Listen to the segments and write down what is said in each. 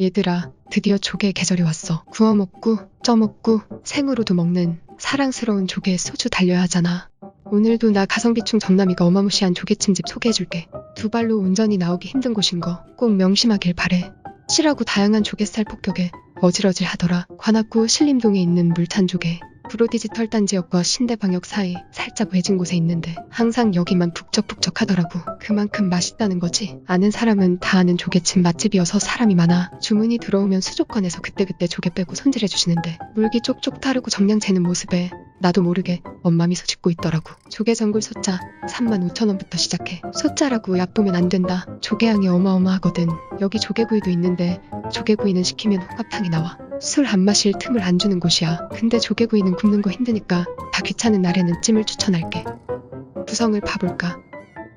얘들아, 드디어 조개의 계절이 왔어. 구워 먹고, 쪄 먹고, 생으로도 먹는 사랑스러운 조개에 소주 달려야 하잖아. 오늘도 나 가성비충 정남이가 어마무시한 조개찜집 소개해줄게. 두 발로 운전이 나오기 힘든 곳인 거 꼭 명심하길 바래. 실하고 다양한 조개살 폭격에 어질어질 하더라. 관악구 신림동에 있는 물찬 조개. 브로디지털 단지역과 신대 방역 사이 살짝 외진 곳에 있는데 항상 여기만 북적북적 하더라고. 그만큼 맛있다는 거지. 아는 사람은 다 아는 조개찜 맛집이어서 사람이 많아. 주문이 들어오면 수족관에서 그때그때 조개 빼고 손질해 주시는데 물기 쪽쪽 타르고 정량 재는 모습에 나도 모르게 엄마 미소 짓고 있더라고. 조개 전골 소자 35,000원부터 시작해. 소자라고 얕보면 안 된다. 조개향이 어마어마하거든. 여기 조개구이도 있는데 조개구이는 시키면 홍합탕이 나와. 술 안 마실 틈을 안 주는 곳이야. 근데 조개구이는 굽는 거 힘드니까 다 귀찮은 날에는 찜을 추천할게. 구성을 봐볼까?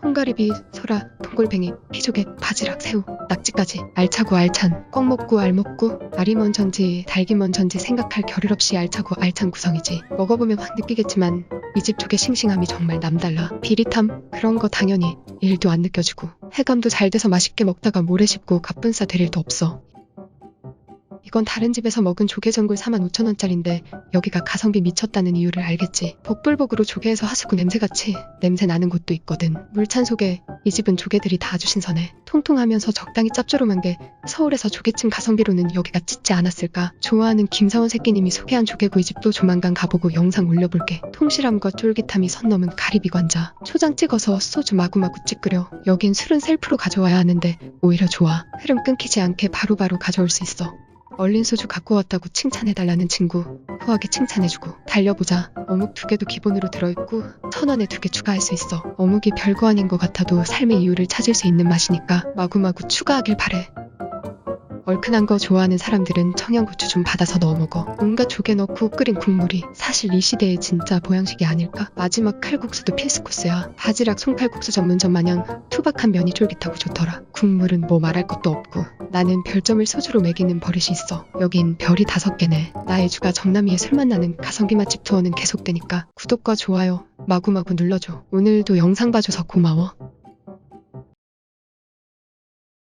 홍가리비, 소라, 동골뱅이, 피조개, 바지락, 새우, 낙지까지. 알차고 알찬. 꽉 먹고 알 먹고. 먼저인지 닭이 먼저인지 생각할 겨를 없이 알차고 알찬 구성이지. 먹어보면 확 느끼겠지만 이 집 조개 싱싱함이 정말 남달라. 비릿함? 그런 거 당연히 일도 안 느껴지고. 해감도 잘 돼서 맛있게 먹다가 모래 씹고 갑분싸 될 일도 없어 이건 다른 집에서 먹은 조개전골 45,000원짜린데 여기가 가성비 미쳤다는 이유를 알겠지. 복불복으로 조개에서 하수구 냄새같이 냄새 나는 곳도 있거든. 물찬 소개, 이 집은 조개들이 다 아주 신선해. 통통하면서 적당히 짭조름한 게 서울에서 조개찜 가성비로는 여기가 찢지 않았을까. 좋아하는 김사원 새끼님이 소개한 조개구이 집도 조만간 가보고 영상 올려볼게. 통실함과 쫄깃함이 선 넘은 가리비 관자. 초장 찍어서 소주 마구마구 찌끄려. 여긴 술은 셀프로 가져와야 하는데 오히려 좋아. 흐름 끊기지 않게 바로바로 가져올 수 있어. 얼린 소주 갖고 왔다고 칭찬해달라는 친구. 후하게 칭찬해주고 달려보자. 어묵 두 개도 기본으로 들어있고 천 원에 두 개 추가할 수 있어. 어묵이 별거 아닌 것 같아도 삶의 이유를 찾을 수 있는 맛이니까 마구마구 추가하길 바래 얼큰한 거 좋아하는 사람들은 청양고추 좀 받아서 넣어 먹어. 온갖 조개 넣고 끓인 국물이 사실 이 시대의 진짜 보양식이 아닐까? 마지막 칼국수도 필수 코스야. 바지락 송칼국수 전문점 마냥 투박한 면이 쫄깃하고 좋더라. 국물은 뭐 말할 것도 없고 나는 별점을 소주로 매기는 버릇이 있어. 여긴 별이 다섯 개네. 나의 주가 정남이의 술 만 나는 가성비 맛집 투어는 계속되니까 구독과 좋아요 마구마구 눌러줘. 오늘도 영상 봐줘서 고마워.